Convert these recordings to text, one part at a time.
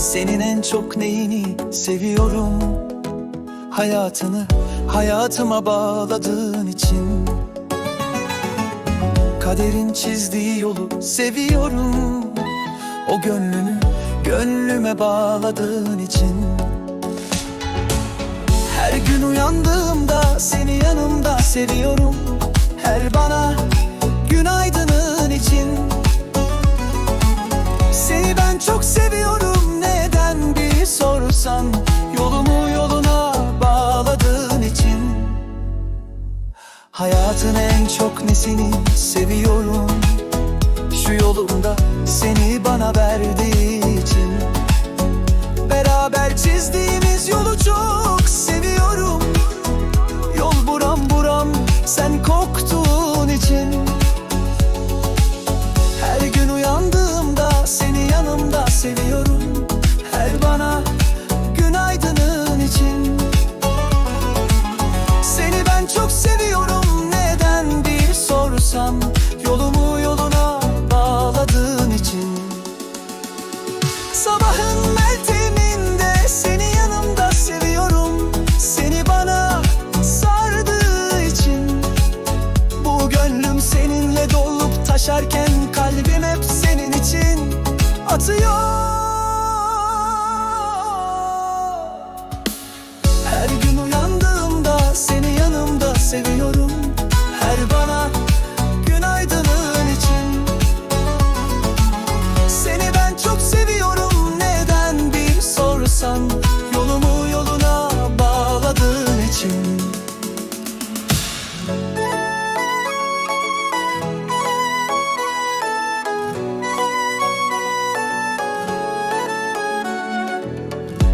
Senin en çok neyini seviyorum? Hayatını hayatıma bağladığın için. Kaderin çizdiği yolu seviyorum. O gönlünü gönlüme bağladığın için. Her gün uyandığımda seni yanımda seviyorum. Her bana günaydının için. Seni ben çok seviyorum Hayatın en çok nesini seviyorum? Şu yolumda seni bana verdiği için. Beraber çizdiğimiz yolu çok Sabahın melteminde seni yanımda seviyorum. Seni bana sardığı için Bu gönlüm seninle dolup taşarken Kalbim hep senin için atıyor. Her gün uyandığımda seni yanımda seviyorum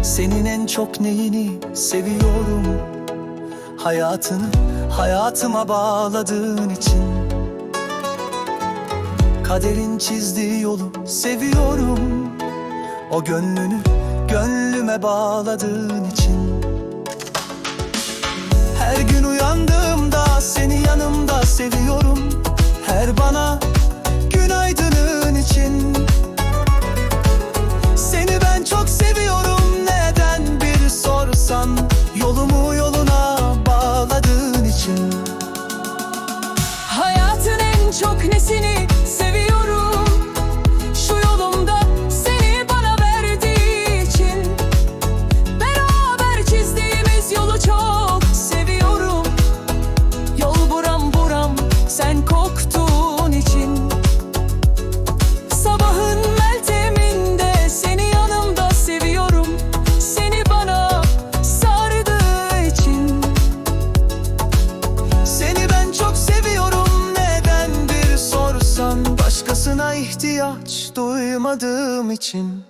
Senin en çok neyini seviyorum? Hayatını hayatıma bağladığın için. Kaderin çizdiği yolu seviyorum. O gönlünü gönlüme bağladığın için çok nesini Başkasına ihtiyaç duymadığım için